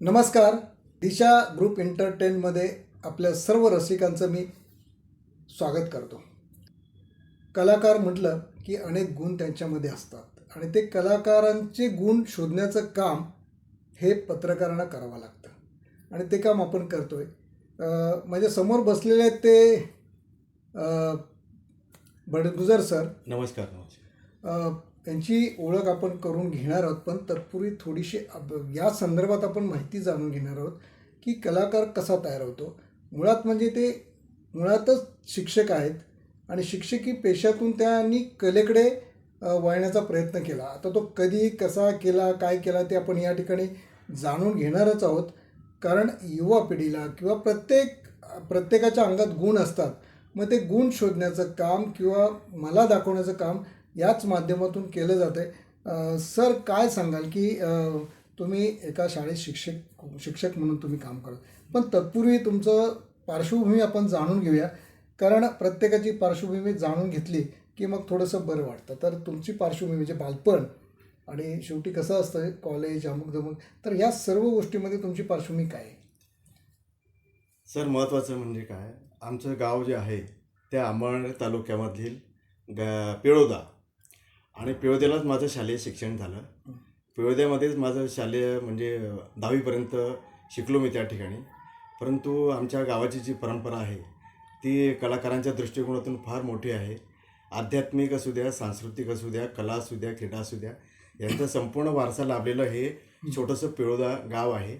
नमस्कार. दिशा ग्रुप एंटरटेनमध्ये आपल्या सर्व रसिकांचं मी स्वागत करतो. कलाकार म्हटलं की अनेक गुण त्यांच्यामध्ये असतात आणि ते कलाकारांचे गुण शोधण्याचं काम हे पत्रकारांना करावं लागतं. आणि ते काम आपण करतोय. अं, माझ्यासमोर बसलेले ते बडगुजर सर. नमस्कार नमस्कार. त्यांची ओळख आपण करून घेणार आहोत पण तत्पूर्वी थोडीशी अब- या संदर्भात आपण माहिती जाणून घेणार आहोत की कलाकार कसा तयार होतो. मुळात म्हणजे ते मुळातच शिक्षक आहेत आणि शिक्षकी पेशातून त्यांनी कलेकडे वळण्याचा प्रयत्न केला. आता तो कधी कसा केला काय केला ते आपण या ठिकाणी जाणून घेणारच आहोत. कारण युवा पिढीला किंवा प्रत्येक प्रत्येकाच्या अंगात गुण असतात. मग ते गुण शोधण्याचं काम किंवा मला दाखवण्याचं काम याच माध्यमातून केलं जातं आहे सर काय सांगाल की तुम्ही एका शाळेत शिक्षक शिक्षक म्हणून तुम्ही काम करत. पण तत्पूर्वी तुमचं पार्श्वभूमी आपण जाणून घेऊया. कारण प्रत्येकाची पार्श्वभूमी जाणून घेतली की मग थोडंसं बरं वाटतं. तर तुमची पार्श्वभूमी म्हणजे बालपण आणि शेवटी कसं असतं कॉलेज अमुक दमुक तर या सर्व गोष्टीमध्ये तुमची पार्श्वभूमी काय आहे? सर महत्त्वाचं म्हणजे काय? आमचं गाव जे आहे त्या अंबळनेर तालुक्यामधील ग पिळोदा. आणि पिळोद्यालाच माझं शालेय शिक्षण झालं. पिळोद्यामध्येच माझं शालेय म्हणजे दहावीपर्यंत शिकलो मी त्या ठिकाणी. परंतु आमच्या गावाची जी परंपरा आहे ती कलाकारांच्या दृष्टिकोनातून फार मोठी आहे. आध्यात्मिक असू द्या सांस्कृतिक असू द्या कला असू द्या क्रीडा असू द्या यांचा संपूर्ण वारसा लाभलेलं हे छोटंसं पिळोदा गाव आहे.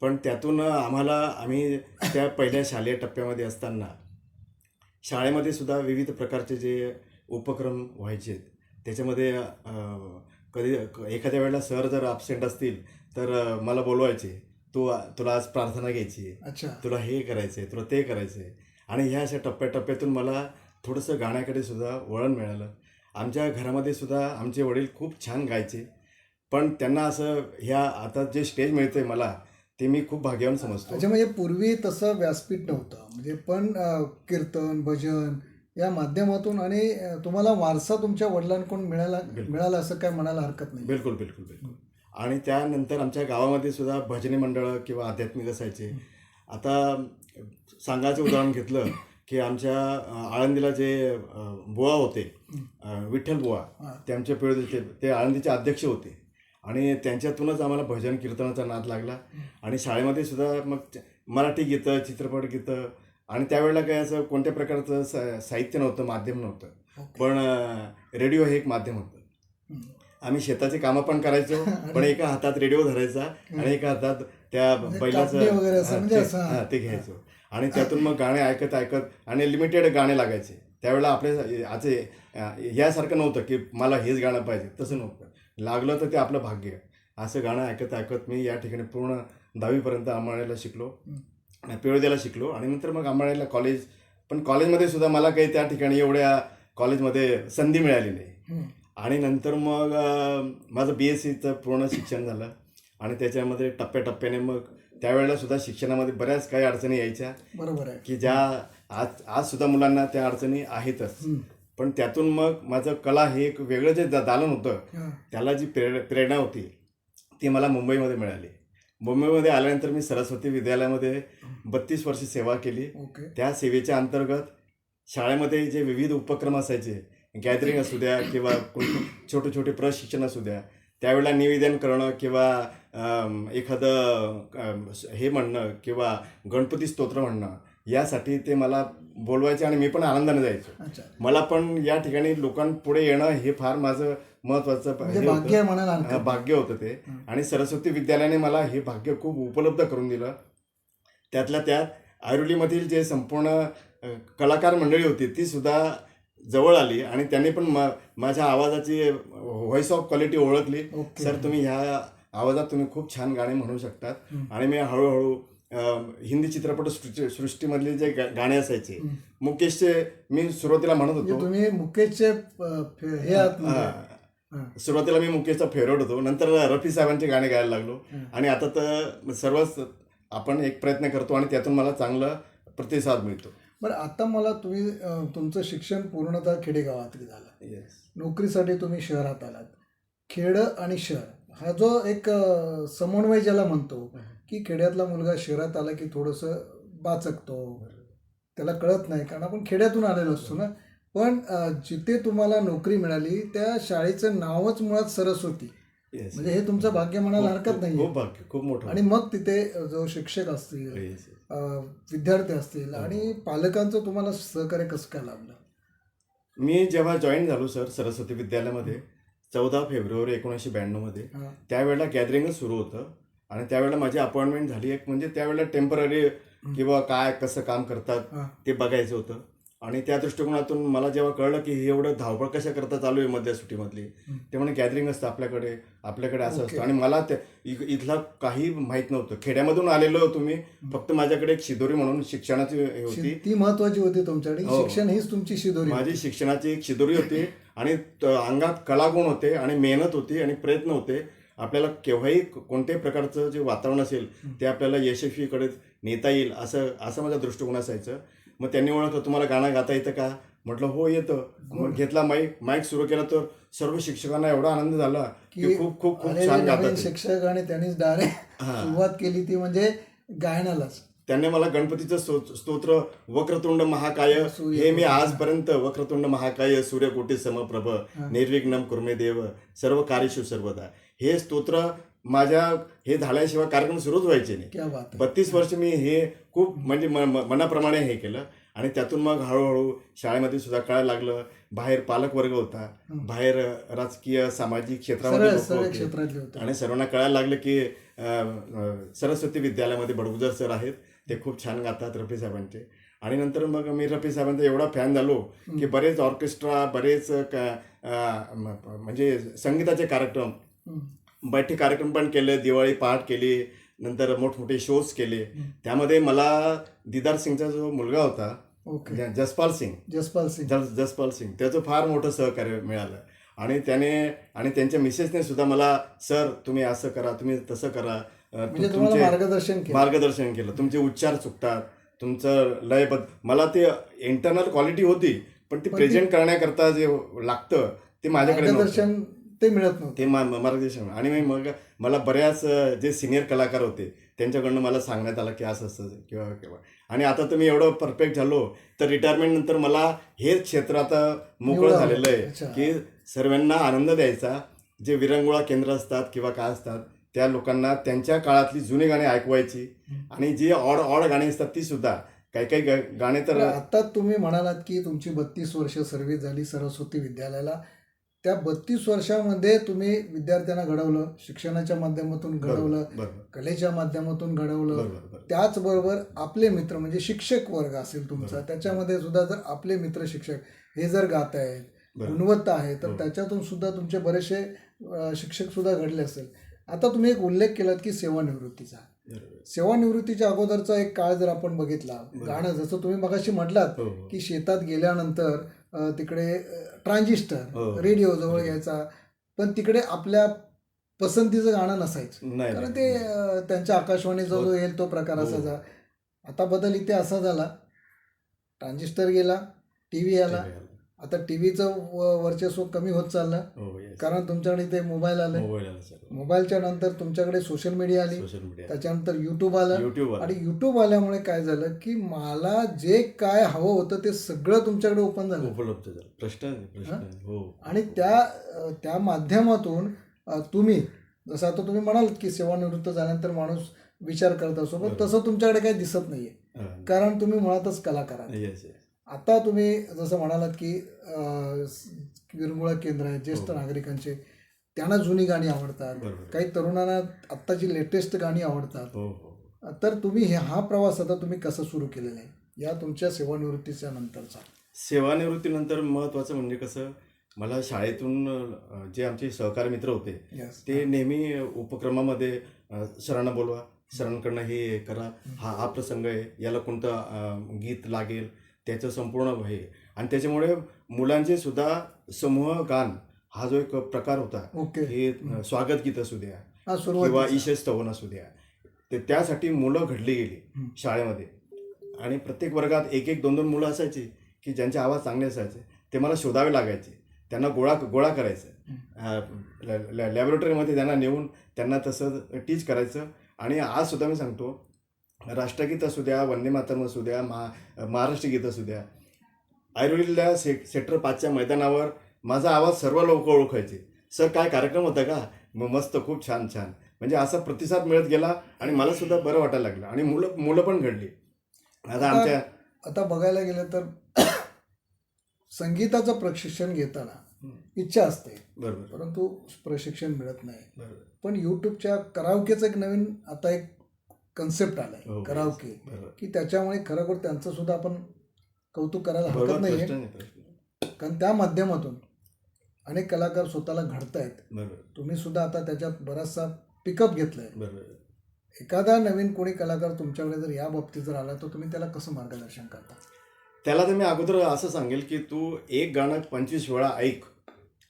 पण त्यातून आम्हाला आम्ही त्या पहिल्या शालेय टप्प्यामध्ये असताना शाळेमध्ये सुद्धा विविध प्रकारचे जे उपक्रम व्हायचे. त्याच्यामध्ये कधी एखाद्या वेळेला सर जर ॲबसेंट असतील तर मला बोलवायचे तू तुला आज प्रार्थना घ्यायची आहे. अच्छा. तुला हे करायचं आहे तुला ते करायचं आहे. आणि ह्या अशा टप्प्याटप्प्यातून मला थोडंसं गाण्याकडे सुद्धा वळण मिळालं. आमच्या घरामध्ये सुद्धा आमचे वडील खूप छान गायचे. पण त्यांना असं ह्या आता जे स्टेज मिळते मला ते मी खूप भाग्यवान समजतो. म्हणजे पूर्वी तसं व्यासपीठ नव्हतं. म्हणजे पण कीर्तन भजन या माध्यमातून आणि तुम्हाला वारसा तुमच्या वडिलांकडून मिळाला. मिळाला असं काय म्हणायला हरकत नाही? बिलकुल बिलकुल बिलकुल. आणि त्यानंतर आमच्या गावामध्ये सुद्धा भजनी मंडळं किंवा आध्यात्मिक असायचे. आता सांगायचं उदाहरण घेतलं की आमच्या आळंदीला जे बुवा होते विठ्ठल बुवा हा. ते आमच्या पिढी ते आळंदीचे अध्यक्ष होते. आणि त्यांच्यातूनच आम्हाला भजन कीर्तनाचा नाद लागला. आणि शाळेमध्ये सुद्धा मग मराठी गीतं चित्रपट गीतं आणि त्यावेळेला काही असं कोणत्या प्रकारचं सा- साहित्य नव्हतं माध्यम नव्हतं. पण रेडिओ हे एक माध्यम होतं. आम्ही शेताची कामं पण करायचो पण एका हातात रेडिओ धरायचा आणि एका हातात त्या म्हणजे बैलाचं असं हा, म्हणजे ते- असं, घ्यायचो. आणि त्यातून मग गाणे ऐकत ऐकत आणि लिमिटेड गाणे लागायचे. त्यावेळेला आपले आचे यासारखं नव्हतं की मला हेच गाणं पाहिजे तसं नव्हतं. लागलं तर ते आपलं भाग्य. असं गाणं ऐकत ऐकत मी या ठिकाणी पूर्ण दहावीपर्यंत आंबाळ्याला शिकलो. पिळोद्याला शिकलो. आणि नंतर मग आंबाळ्याला कॉलेज पण कॉलेजमध्ये सुद्धा मला काही त्या ठिकाणी एवढ्या कॉलेजमध्ये संधी मिळाली नाही. आणि नंतर मग माझं बी एस सीचं पूर्ण शिक्षण झालं. आणि त्याच्यामध्ये टप्प्याटप्प्याने मग त्यावेळेला सुद्धा शिक्षणामध्ये बऱ्याच काही अडचणी यायच्या. बरोबर आहे. की ज्या आज आज सुद्धा मुलांना त्या अडचणी आहेतच. पण त्यातून मग माझं कला हे एक वेगळं जे दालन होतं. त्याला जी प्रेर प्रेरणा होती ती मला मुंबईमध्ये मिळाली. मुंबईमध्ये आल्यानंतर मी सरस्वती विद्यालयामध्ये बत्तीस वर्ष सेवा केली. ओके. त्या सेवेच्या अंतर्गत शाळेमध्ये जे विविध उपक्रम असायचे गॅदरिंग असू द्या किंवा छोटे छोटे प्रशिक्षण असू द्या त्यावेळेला निवेदन करणं किंवा एखादं हे म्हणणं किंवा गणपती स्तोत्र म्हणणं यासाठी ते मला बोलवायचे आणि मी पण आनंदाने जायचो. मला पण या ठिकाणी लोकांपुढे येणं हे फार माझं महत्त्वाचं म्हणजे भाग्य होतं. ते. आणि सरस्वती विद्यालयाने मला हे भाग्य खूप उपलब्ध करून दिलं. त्यातल्या त्यात आयुर्लीमधील जे संपूर्ण कलाकार मंडळी होती ती सुद्धा जवळ आली आणि त्यांनी पण माझ्या आवाजाची व्हॉइस ऑफ क्वालिटी ओळखली. सर तुम्ही ह्या आवाजात तुम्ही खूप छान गाणे म्हणू शकतात. आणि मी हळूहळू हिंदी चित्रपट सृष्टी सृष्टीमधले जे गाणे असायचे. मुकेशचे मी सुरुवातीला म्हणत होतो. तुम्ही मुकेशचे हे म्हणजे. सुरुवातीला मी मुकेशचा फेवरेट होतो. नंतर रफी साहेबांचे गाणे गायला लागलो. आणि आता तर सर्वच आपण एक प्रयत्न करतो आणि त्यातून मला चांगला प्रतिसाद मिळतो. बरं आता मला तुम्ही तुमचं शिक्षण पूर्णतः खेडेगावात झालं. येस नोकरीसाठी तुम्ही शहरात आलात. खेड आणि शहर हा जो एक समन्वय ज्याला म्हणतो की खेड्यातला मुलगा शहरात आला की थोडंसं बाचकतो. त्याला कळत नाही कारण आपण खेड्यातून आलेलो असतो ना. पण जिथे तुम्हाला नोकरी मिळाली त्या शाळेचं नावच मुळात सरस्वती Yes. म्हणजे हे तुमचं भाग्य म्हणायला हरकत नाही खूप भाग्य खूप मोठं आणि मग तिथे जो शिक्षक असतील Yes, विद्यार्थी असतील हो. आणि पालकांचं तुम्हाला सहकार्य कसं काय लाभलं? मी जेव्हा जॉईन झालो सर सरस्वती विद्यालयामध्ये चौदा फेब्रुवारी एकोणीसशे ब्याण्णवमध्ये. त्यावेळेला गॅदरिंगच सुरू होतं. आणि त्यावेळेला माझी अपॉइंटमेंट झाली एक म्हणजे त्यावेळेला टेंपररी किंवा काय कसं काम करतात. ते बघायचं होतं आणि त्या दृष्टिकोनातून मला जेव्हा कळलं की हे एवढं धावपळ कशा करता चालू आहे मधल्या सुट्टीमधली. ते म्हणे गॅदरिंग असतं आपल्याकडे आपल्याकडे असं. असतं आणि मला ते इथला काही माहीत नव्हतं खेड्यामधून आलेलो तुम्ही फक्त माझ्याकडे एक शिदोरी म्हणून शिक्षणाची होती ती महत्वाची होती तुमच्याकडे हो. शिक्षण हीच तुमची शिदोरी. माझी शिक्षणाची एक शिदोरी होती आणि अंगात कलागुण होते आणि मेहनत होती आणि प्रयत्न होते आपल्याला केव्हाही कोणत्याही प्रकारचं जे वातावरण असेल ते आपल्याला यशस्वीकडे नेता येईल असं असं माझा दृष्टिकोन असायचं. मग त्यांनी ओळखलं तुम्हाला गाणं गाता येतं का? म्हटलं हो येतं. मग घेतला माईक माईक सुरू केला तर सर्व शिक्षकांना एवढा आनंद झाला की खूप खूप खूप छान गातात. शिक्षक आणि त्यांनीच डायरेक्ट. सुरुवात केली ती म्हणजे गायनालाच. त्यांनी मला गणपतीचं स्तो- स्तोत्र वक्रतुंड महाकाय हे मी आजपर्यंत वक्रतुंड महाकाय सूर्यकोटी समप्रभ निर्विघ्नम कुर्मे देव सर्व कार्यशु सर्वदा. हे स्तोत्र माझ्या हे झाल्याशिवाय कार्यक्रम सुरूच व्हायचे नाही. बत्तीस वर्ष मी हे खूप म्हणजे मनाप्रमाणे हे केलं आणि त्यातून मग हळूहळू शाळेमध्ये सुद्धा कळायला लागलं. बाहेर पालक वर्ग होता. बाहेर राजकीय सामाजिक क्षेत्रामध्ये आणि सर्वांना कळायला लागलं की सरस्वती विद्यालयामध्ये बडगुजर सर आहेत. ते खूप छान गातात रफी साहेबांचे. आणि नंतर मग मी रफी साहेबांचा एवढा फॅन झालो की बरेच ऑर्केस्ट्रा बरेच म्हणजे संगीताचे कार्यक्रम. बैठे कार्यक्रम पण केले दिवाळी पहाट केली नंतर मोठमोठे शोज केले. त्यामध्ये मला दिदार सिंगचा जो मुलगा होता ओके. जसपाल सिंग. जसपाल सिंग. जस जसपाल सिंग. त्याचं फार मोठं सहकार्य मिळालं. आणि त्याने आणि त्यांच्या मिसेसने सुद्धा मला सर तुम्ही असं करा तुम्ही तसं करा. म्हणजे तुमचे मार्गदर्शन केलं. मार्गदर्शन केलं. तुमचे उच्चार चुकतात. तुमचं लयबद्ध मला ते इंटरनल क्वालिटी होती पण ती प्रेझेंट करण्याकरता जे लागतं ते माझ्याकडे. मार्गदर्शन ते मिळत नव्हतं. ते मा- मार्गदर्शन. आणि मी मग मला बऱ्याच जे सिनियर कलाकार होते त्यांच्याकडनं मला सांगण्यात आलं की असं असं किंवा किंवा. आणि आता मी एवढं परफेक्ट झालो तर रिटायरमेंट नंतर मला हेच क्षेत्र आता मोकळं. झालेलं आहे. की सर्वांना आनंद द्यायचा. जे विरंगुळा केंद्र असतात किंवा काय असतात त्या लोकांना त्यांच्या काळातली जुनी गाणी ऐकवायची. आणि जी ऑड ऑड गाणी असतात ती सुद्धा. काही काही गाणे तर तर आता तुम्ही म्हणालात की तुमची बत्तीस वर्ष सर्व्हिस झाली सरस्वती विद्यालयाला. त्या बत्तीस वर्षामध्ये तुम्ही विद्यार्थ्यांना घडवलं शिक्षणाच्या माध्यमातून घडवलं कलेच्या माध्यमातून घडवलं बरोबर बरोबर त्याचबरोबर आपले मित्र म्हणजे शिक्षक वर्ग असेल तुमचा त्याच्यामध्ये सुद्धा जर आपले मित्र शिक्षक हे जर गात आहेत. गुणवत्ता आहे तर हो. त्याच्यातून सुद्धा तुमचे बरेचसे शिक्षक सुद्धा घडले असेल आता तुम्ही एक उल्लेख केलात की सेवानिवृत्तीचा. सेवानिवृत्तीच्या अगोदरचा एक काळ जर आपण बघितला गाणं जसं तुम्ही मगाशी म्हटलात हो हो. की शेतात गेल्यानंतर तिकडे हो. ट्रान्झिस्टर रेडिओ जवळ घ्यायचा पण तिकडे आपल्या पसंतीचं गाणं नसायचं. कारण. ते त्यांच्या आकाशवाणीचा जो येईल तो प्रकार हो. असायचा आता बदल इथे असा झाला. ट्रान्झिस्टर गेला टी व्ही आला. आता टी व्हीचं वर्चस्व कमी होत चाललं. हो. कारण तुमच्याकडे इथे मोबाईल आले. मोबाईलच्या नंतर तुमच्याकडे सोशल मीडिया आली. त्याच्यानंतर युट्यूब आलं. आणि युट्यूब आल्यामुळे काय झालं की मला जे काय हवं होतं ते सगळं तुमच्याकडे ओपन झालं. उपलब्ध झालं. हो. आणि त्या त्या माध्यमातून तुम्ही जसं आता तुम्ही म्हणाल की सेवानिवृत्त झाल्यानंतर माणूस विचार करत पण तसं तुमच्याकडे काही दिसत नाहीये. कारण तुम्ही मुळातच कलाकार. आता तुम्ही जसं म्हणालात की विरंगुळा केंद्र आहे ज्येष्ठ हो. नागरिकांचे त्यांना जुनी गाणी आवडतात. बरोबर. काही तरुणांना आत्ताची लेटेस्ट गाणी आवडतात. हो हो. तर तुम्ही हे हा प्रवास आता तुम्ही कसा सुरू केलेला आहे? या तुमच्या सेवानिवृत्तीच्या नंतरचा. सेवानिवृत्तीनंतर महत्त्वाचं म्हणजे कसं मला शाळेतून जे आमचे सहकारी मित्र होते ते नेहमी उपक्रमामध्ये सरांना बोलवा सरांकडनं हे करा हा हा प्रसंग आहे याला कोणतं गीत लागेल त्याचं संपूर्ण हे. आणि त्याच्यामुळे मुलांचे सुद्धा समूह गान हा जो एक प्रकार होता हे स्वागत गीत असू द्या किंवा सुरुवात ईशे स्तवन असू द्या ते त्यासाठी मुलं घडली गेली. शाळेमध्ये. आणि प्रत्येक वर्गात एक एक दोन दोन मुलं असायची की ज्यांचे आवाज चांगले असायचे ते मला शोधावे लागायचे त्यांना गोळा गोळा करायचं. लॅबोरेटरीमध्ये त्यांना नेऊन त्यांना तसं टीच करायचं. आणि आज सुद्धा मी सांगतो राष्ट्रगीत असू द्या वंदे मातरम असू द्या महा महाराष्ट्र गीत असू द्या. ऐरोलीला से सेक्टर पाचच्या मैदानावर माझा आवाज सर्व लोक ओळखायचे. सर काय कार्यक्रम होता का? मग मस्त खूप छान छान. म्हणजे असा प्रतिसाद मिळत गेला आणि मला सुद्धा बरं वाटायला लागलं. आणि मुलं मुलं पण घडली. आता आमच्या आता बघायला गेलं तर संगीताचं प्रशिक्षण घेताना इच्छा असते. बरोबर. परंतु प्रशिक्षण मिळत नाही. बरोबर. पण यूट्यूबच्या करावकेचं एक नवीन आता एक कन्सेप्ट आलाय करावके की त्याच्यामुळे खरोखर त्यांचं सुद्धा आपण कौतुक करायला हरकत नाहीये. नाही कारण त्या माध्यमातून अनेक कलाकार स्वतःला घडतायत. तुम्ही सुद्धा आता त्याच्यात बराचसा पिकअप घेतलाय. एखादा नवीन कोणी कलाकार तुमच्याकडे जर या बाबतीत जर आला तर तुम्ही त्याला कसं मार्गदर्शन करता? त्याला तर मी अगोदर असं सांगेल की तू एक गाणं पंचवीस वेळा ऐक.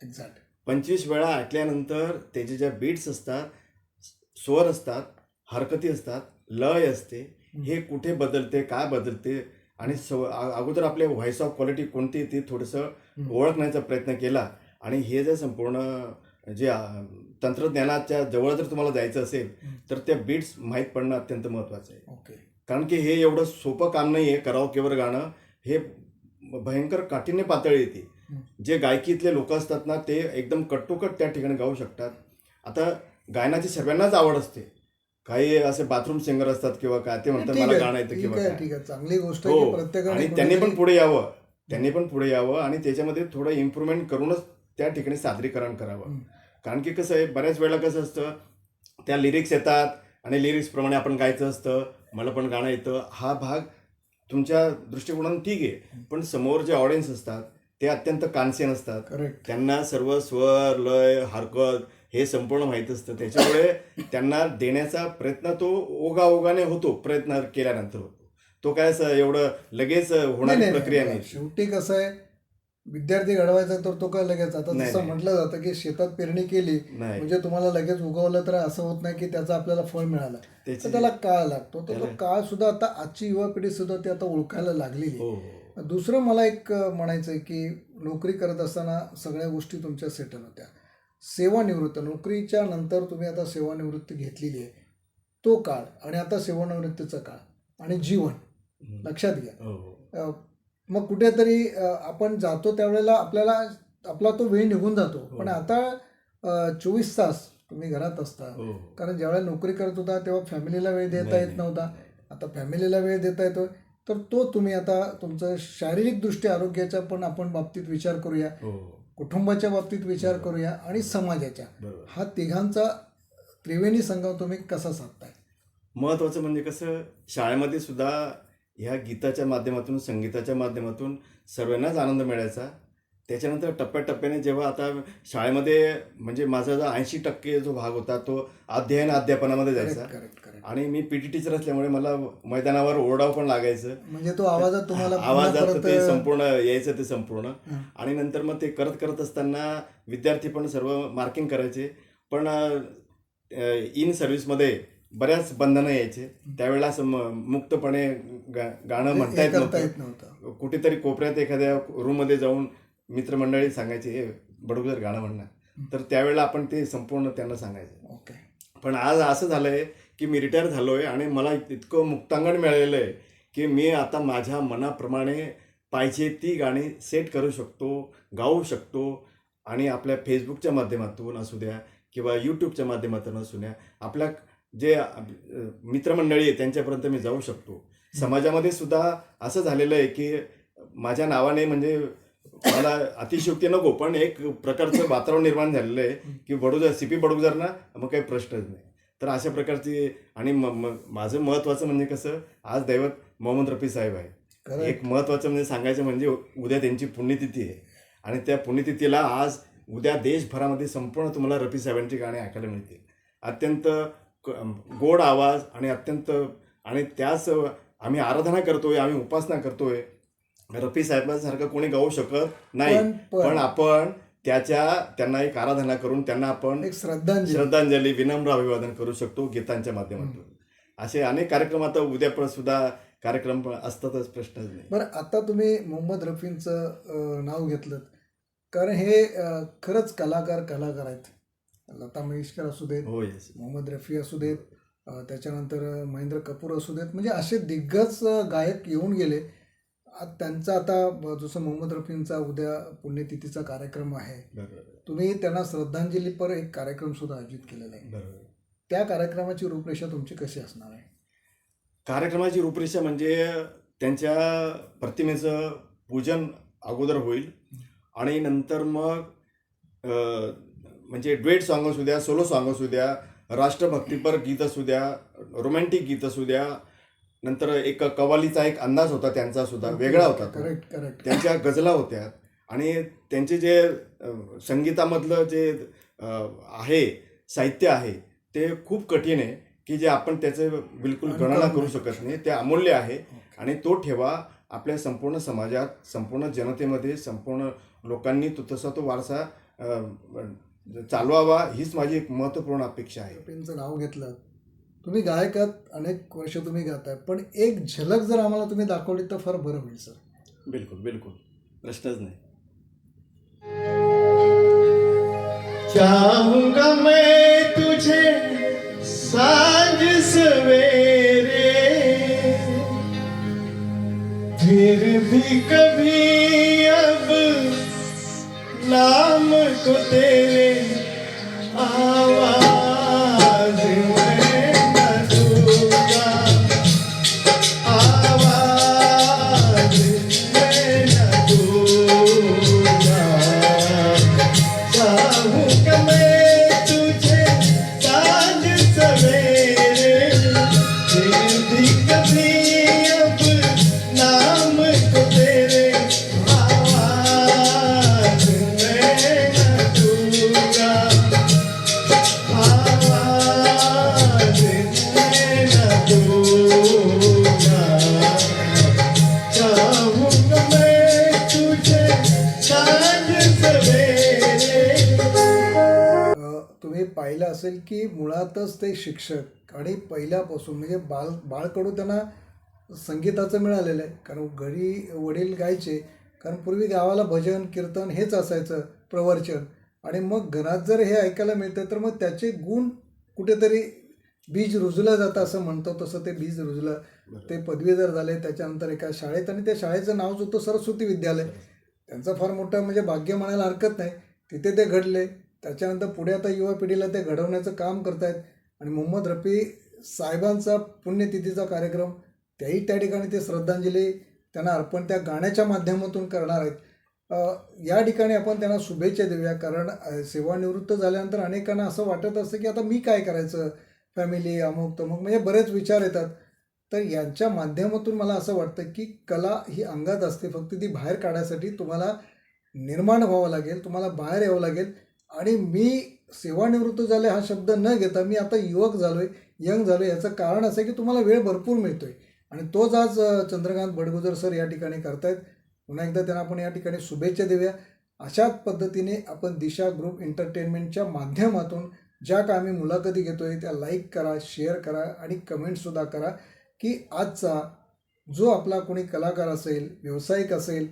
एक्झॅक्ट पंचवीस वेळा ऐकल्यानंतर त्याचे ज्या बीट्स असतात स्वर असतात हरकती असतात लय असते हे कुठे बदलते काय बदलते आणि अगोदर आपले व्हॉइस ऑफ क्वालिटी कोणती ते थोडंसं ओळखण्याचा प्रयत्न केला. आणि हे जे संपूर्ण जे तंत्रज्ञानाच्या जवळ जर तुम्हाला जायचं असेल तर त्या बीट्स माहीत पडणं अत्यंत महत्त्वाचं आहे. ओके. कारण की हे एवढं सोपं काम नाही आहे करावकेवर गाणं. हे भयंकर काठीण्य पातळी येते. जे गायकीतले लोक असतात ना ते एकदम कट्टोकट त्या ठिकाणी गाऊ शकतात. आता गायनाची सर्वांनाच आवड असते. काही असे बाथरूम सिंगर असतात किंवा काय ते म्हणतात मला गाणं येतं किंवा काय. ठीक आहे. चांगली गोष्ट आहे हो. की प्रत्येकाने आणि त्यांनी पण पुढे यावं. त्यांनी पण पुढे यावं आणि त्याच्यामध्ये थोडं इम्प्रुव्हमेंट करूनच त्या ठिकाणी सादरीकरण करावं. कारण की कसं आहे बऱ्याच वेळेला कसं असतं त्या लिरिक्स येतात आणि लिरिक्सप्रमाणे आपण गायचं असतं मला पण गाणं येतं. हा भाग तुमच्या दृष्टिकोनातून ठीक आहे. पण समोर जे ऑडियन्स असतात ते अत्यंत कानसेन असतात त्यांना सर्व स्वर लय हरकत हे संपूर्ण माहीत असतं. त्याच्यामुळे त्यांना देण्याचा प्रयत्न तो ओघाओघाने होतो प्रयत्न केल्यानंतर होतो. तो काय असं एवढं लगेच होणारी प्रक्रिया नाही. शेवटी कसं आहे विद्यार्थी घडवायचा तर तो काय लगेच आता जसं. म्हटलं जातं की शेतात पेरणी केली म्हणजे तुम्हाला लगेच उगवलं तर असं होत नाही की त्याचं आपल्याला फळ मिळालं. त्याची- तर त्याला काळ लागतो. तर तो काळ सुद्धा आता आजची युवा पिढी सुद्धा ती आता ओळखायला लागलेली. हो हो. दुसरं मला एक म्हणायचं आहे की नोकरी करत असताना सगळ्या गोष्टी तुमच्या सेटल होत्या. सेवानिवृत्त नोकरीच्या नंतर तुम्ही आता सेवानिवृत्ती घेतलेली आहे तो काळ आणि आता सेवानिवृत्तीचा काळ आणि जीवन. लक्षात घ्या हो हो मग कुठेतरी आपण जातो त्यावेळेला आपल्याला आपला तो वेळ निघून जातो हो. पण आता चोवीस तास तुम्ही घरात असता. कारण ज्यावेळेला नोकरी करत होता तेव्हा फॅमिलीला वेळ देता येत. नव्हता आता फॅमिलीला वेळ देता येतो तर तो तुम्ही आता तुमचं शारीरिकदृष्ट्या आरोग्याच्या पण आपण बाबतीत विचार करूया. कुटुंबाच्या बाबतीत विचार. करूया आणि समाजाच्या. बरोबर. हा तिघांचा त्रिवेणी संगम तुम्ही कसा साधताय? महत्त्वाचं म्हणजे कसं शाळेमध्ये सुद्धा ह्या गीताच्या माध्यमातून संगीताच्या माध्यमातून सर्वांनाच आनंद मिळायचा. त्याच्यानंतर टप्प्याटप्प्याने जेव्हा आता शाळेमध्ये म्हणजे माझा जो ऐंशी टक्के जो भाग होता तो अध्ययन अध्यापनामध्ये जायचा. आणि मी पीटी टीचर असल्यामुळे मला मैदानावर ओरडावं पण लागायचं. म्हणजे तो आवाजात तुम्हाला आवाजात ते संपूर्ण यायचं ते संपूर्ण. आणि नंतर मग ते करत करत असताना विद्यार्थी पण सर्व मार्किंग करायचे. पण इन सर्व्हिसमध्ये बऱ्याच बंधनं यायचे. त्यावेळेला असं मुक्तपणे गा- गाणं म्हणता येत नव्हतं. कुठेतरी कोपऱ्यात एखाद्या रूममध्ये जाऊन मित्रमंडळी सांगायचे हे बडगुजर गाणं म्हणणार तर त्यावेळेला आपण ते संपूर्ण त्यांना सांगायचं. ओके. पण आज असं झालंय की मी रिटायर झालो आहे आणि मला इतकं मुक्तांगण मिळालेलं आहे की मी आता माझ्या मनाप्रमाणे पाहिजे ती गाणी सेट करू शकतो गाऊ शकतो आणि आपल्या फेसबुकच्या माध्यमातून असू द्या किंवा यूट्यूबच्या माध्यमातून असू द्या आपल्या जे मित्रमंडळी आहे त्यांच्यापर्यंत मी जाऊ शकतो. समाजामध्ये सुद्धा असं झालेलं आहे की माझ्या नावाने म्हणजे मला अतिशयोक्ती नको पण एक प्रकारचं वातावरण निर्माण झालेलं आहे की बडोदर सी पी बडोदर ना मग काही प्रश्नच नाही. तर अशा प्रकारची आणि म- म- माझं महत्त्वाचं म्हणजे कसं आज दैवत मोहम्मद रफी साहेब आहे. एक महत्त्वाचं म्हणजे सांगायचं म्हणजे उद्या त्यांची पुण्यतिथी आहे. आणि त्या पुण्यतिथीला आज उद्या देशभरामध्ये संपूर्ण तुम्हाला रफी साहेबांची गाणी ऐकायला मिळतील. अत्यंत गोड आवाज आणि अत्यंत आणि त्याच आम्ही आराधना करतोय आम्ही उपासना करतोय. रफी साहेबांसारखं कोणी गाऊ शकत नाही. पण आपण त्याच्या त्यांना एक आराधना करून त्यांना आपण एक श्रद्धांजली. श्रद्धांजली विनम्र अभिवादन करू शकतो गीतांच्या माध्यमातून. असे अनेक कार्यक्रम आता उद्या सुद्धा कार्यक्रम असतातच प्रश्नच नाही. बरं आता तुम्ही मोहम्मद रफींचं नाव घेतलं कारण हे खरंच कलाकार कलाकार आहेत. लता मंगेशकर असू देत हो मोहम्मद रफी असू देत त्याच्यानंतर महेंद्र कपूर असू देत. म्हणजे असे दिग्गज गायक येऊन गेले त्यांचा आता जसं मोहम्मद रफींचा उद्या पुण्यतिथीचा कार्यक्रम आहे. तुम्ही त्यांना श्रद्धांजलीपर एक कार्यक्रम सुद्धा आयोजित केलेला आहे. बरोबर. त्या कार्यक्रमाची रूपरेषा तुमची कशी असणार आहे? कार्यक्रमाची रूपरेषा म्हणजे त्यांच्या प्रतिमेचं पूजन अगोदर होईल आणि नंतर मग म्हणजे ड्वेट सॉंग असू द्या सोलो सॉंग असू द्या राष्ट्रभक्तीपर गीत असू द्या रोमॅन्टिक गीत असू द्या नंतर एक कवालीचा एक अंदाज होता त्यांचा सुद्धा वेगळा होता. करेक्ट करेक्ट त्यांच्या गजला होत्या आणि त्यांचे जे संगीतामधलं जे आहे साहित्य आहे ते खूप कठीण आहे की जे आपण त्याचं बिलकुल गणना करू शकत नाही. ते अमूल्य आहे आणि तो ठेवा आपल्या संपूर्ण समाजात संपूर्ण जनतेमध्ये संपूर्ण लोकांनी तो तसा तो वारसा चालवावा हीच माझी एक महत्त्वपूर्ण अपेक्षा आहे. रफींचं नाव घेतलं. तुम्ही गायक आहात अनेक वर्ष तुम्ही गाताय पण एक झलक जर आम्हाला तुम्ही दाखवली तर फार बरं होईल सर. बिलकुल बिलकुल. प्रश्नच नाही. चाहूंगा मैं तुझे सांझ सवेरे? फिर भी कभी अब नाम को तेरे आवाज असेल की मुळातच ते शिक्षक आणि पहिल्यापासून म्हणजे बाल बाळकडू त्यांना संगीताचं मिळालेलं आहे. कारण घरी वडील गायचे कारण पूर्वी गावाला भजन कीर्तन हेच असायचं प्रवचन. आणि मग घरात जर हे ऐकायला मिळतं तर मग त्याचे गुण कुठेतरी बीज रुजलं जातं असं म्हणतो. तसं ते बीज रुजलं. ते पदवीधर झाले त्याच्यानंतर एका शाळेत आणि त्या शाळेचं नावच होतं सरस्वती विद्यालय. त्यांचं फार मोठं म्हणजे भाग्य म्हणायला हरकत नाही. तिथे ते घडले. त्याच्यानंतर पुढे आता युवा पिढीला ते घडवण्याचं काम करतायत. आणि मोहम्मद रफी साहेबांचा पुण्यतिथीचा कार्यक्रम त्याही त्या ठिकाणी ते श्रद्धांजली त्यांना अर्पण त्या गाण्याच्या माध्यमातून करणार आहेत. या ठिकाणी आपण त्यांना शुभेच्छा देऊया कारण सेवानिवृत्त झाल्यानंतर अनेकांना असं वाटत असतं की आता मी काय करायचं? फॅमिली अमुक तमुक म्हणजे बरेच विचार येतात. तर यांच्या माध्यमातून मला असं वाटतं की कला ही अंगात असते. फक्त ती बाहेर काढायसाठी तुम्हाला निर्माण व्हावं लागेल तुम्हाला बाहेर यावं लागेल. आणि मी सेवानिवृत्त झाले हा शब्द न घेता मी आता युवक झालो आहे यंग झालो याचं कारण असं आहे की तुम्हाला वेळ भरपूर मिळतो आहे आणि तोच आज चंद्रकांत बडगुजर सर या ठिकाणी करतायत. पुन्हा एकदा त्यांना आपण या ठिकाणी शुभेच्छा देऊया. अशाच पद्धतीने आपण दिशा ग्रुप एंटरटेनमेंटच्या माध्यमातून ज्या काय आम्ही मुलाखती आहे त्या लाईक करा शेअर करा आणि कमेंटसुद्धा करा की आजचा जो आपला कोणी कलाकार असेल व्यावसायिक असेल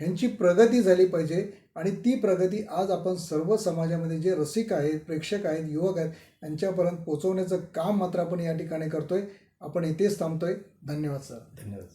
ह्यांची प्रगती झाली पाहिजे. आणि ती प्रगती आज आपण सर्व समाजामध्ये जे रसिक आहेत प्रेक्षक आहेत युवक आहेत यांच्यापर्यंत पोचवण्याचं काम मात्र आपण या ठिकाणी करतोय. आपण इथेच थांबतोय. धन्यवाद सर. धन्यवाद.